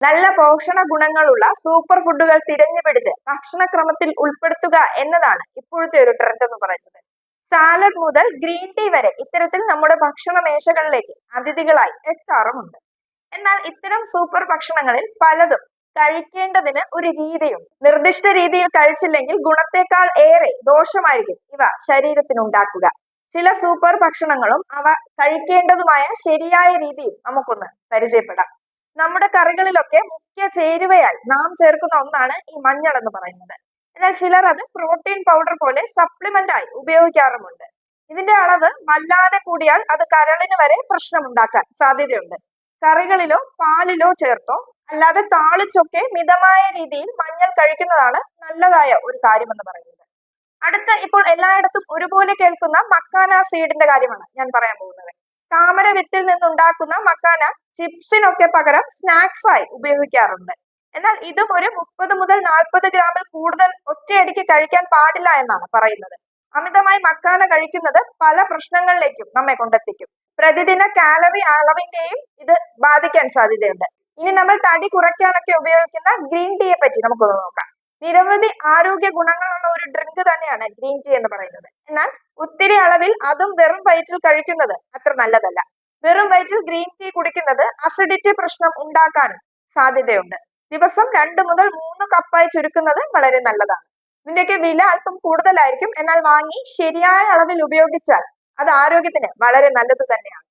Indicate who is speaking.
Speaker 1: നല്ല പോഷണ ഗുണങ്ങളുള്ള സൂപ്പർ ഫുഡുകൾ തിരഞ്ഞുപിടിച്ച് ഭക്ഷണക്രമത്തിൽ ഉൾപ്പെടുത്തുക എന്നതാണ് ഇപ്പോഴത്തെ ഒരു ട്രെൻഡ് എന്ന് പറയുന്നത്. സാലഡ് മുതൽ ഗ്രീൻ ടീ വരെ ഇത്തരത്തിൽ നമ്മുടെ ഭക്ഷണ മേശകളിലേക്ക് അതിഥികളായി എത്താറുമുണ്ട്. എന്നാൽ ഇത്തരം സൂപ്പർ ഭക്ഷണങ്ങളിൽ പലതും കഴിക്കേണ്ടതിന് ഒരു രീതിയുണ്ട്. നിർദ്ദിഷ്ട രീതിയിൽ കഴിച്ചില്ലെങ്കിൽ ഗുണത്തേക്കാൾ ഏറെ ദോഷമായിരിക്കും ഇവ ശരീരത്തിനുണ്ടാക്കുക. ചില സൂപ്പർ ഭക്ഷണങ്ങളും അവ കഴിക്കേണ്ടതുമായ ശരിയായ രീതിയും നമുക്കൊന്ന് പരിചയപ്പെടാം. നമ്മുടെ കറികളിലൊക്കെ മുഖ്യ ചേരുവയായി നാം ചേർക്കുന്ന ഒന്നാണ് ഈ മഞ്ഞൾ എന്ന് പറയുന്നത്. എന്നാൽ ചിലർ അത് പ്രോട്ടീൻ പൗഡർ പോലെ സപ്ലിമെന്റ് ആയി ഉപയോഗിക്കാറുമുണ്ട്. ഇതിന്റെ അളവ് വല്ലാതെ കൂടിയാൽ അത് കരളിന് വരെ പ്രശ്നമുണ്ടാക്കാൻ സാധ്യതയുണ്ട്. കറികളിലോ പാലിലോ ചേർത്തോ അല്ലാതെ താളിച്ചൊക്കെ മിതമായ രീതിയിൽ മഞ്ഞൾ കഴിക്കുന്നതാണ് നല്ലതായ ഒരു കാര്യമെന്ന് പറയുന്നത്. അടുത്ത ഇപ്പോൾ എല്ലായിടത്തും ഒരുപോലെ കേൾക്കുന്ന മക്കാന സീഡിന്റെ കാര്യമാണ് ഞാൻ പറയാൻ പോകുന്നത്. താമര വിത്തിൽ നിന്നുണ്ടാക്കുന്ന മക്കാന ചിപ്സിനൊക്കെ പകരം സ്നാക്സായി ഉപയോഗിക്കാറുണ്ട്. എന്നാൽ ഇതും ഒരു മുപ്പത് മുതൽ നാൽപ്പത് ഗ്രാമിൽ കൂടുതൽ ഒറ്റയടിക്ക് കഴിക്കാൻ പാടില്ല എന്നാണ് പറയുന്നത്. അമിതമായി മക്കാന കഴിക്കുന്നത് പല പ്രശ്നങ്ങളിലേക്കും നമ്മെ കൊണ്ടെത്തിക്കും. പ്രതിദിന കാലറി അളവിന്റെയും ഇത് ബാധിക്കാൻ സാധ്യതയുണ്ട്. ഇനി നമ്മൾ തടി കുറയ്ക്കാനൊക്കെ ഉപയോഗിക്കുന്ന ഗ്രീൻ ടീയെ പറ്റി നമുക്കൊന്ന് നോക്കാം. നിരവധി ആരോഗ്യ ഗുണങ്ങളുള്ള ഒരു ഡ്രിങ്ക് തന്നെയാണ് ഗ്രീൻ ടീ എന്ന് പറയുന്നത്. എന്നാൽ ഒത്തിരി അളവിൽ അതും വെറും വയറ്റിൽ കഴിക്കുന്നത് അത്ര നല്ലതല്ല. വെറും വയറ്റിൽ ഗ്രീൻ ടീ കുടിക്കുന്നത് അസിഡിറ്റി പ്രശ്നം ഉണ്ടാക്കാൻ സാധ്യതയുണ്ട്. ദിവസം രണ്ട് മുതൽ മൂന്ന് കപ്പായി ചുരുക്കുന്നത് വളരെ നല്ലതാണ്. ഇതിന്റെയൊക്കെ വില അല്പം കൂടുതലായിരിക്കും. എന്നാൽ വാങ്ങി ശരിയായ അളവിൽ ഉപയോഗിച്ചാൽ അത് ആരോഗ്യത്തിന് വളരെ നല്ലത് തന്നെയാണ്.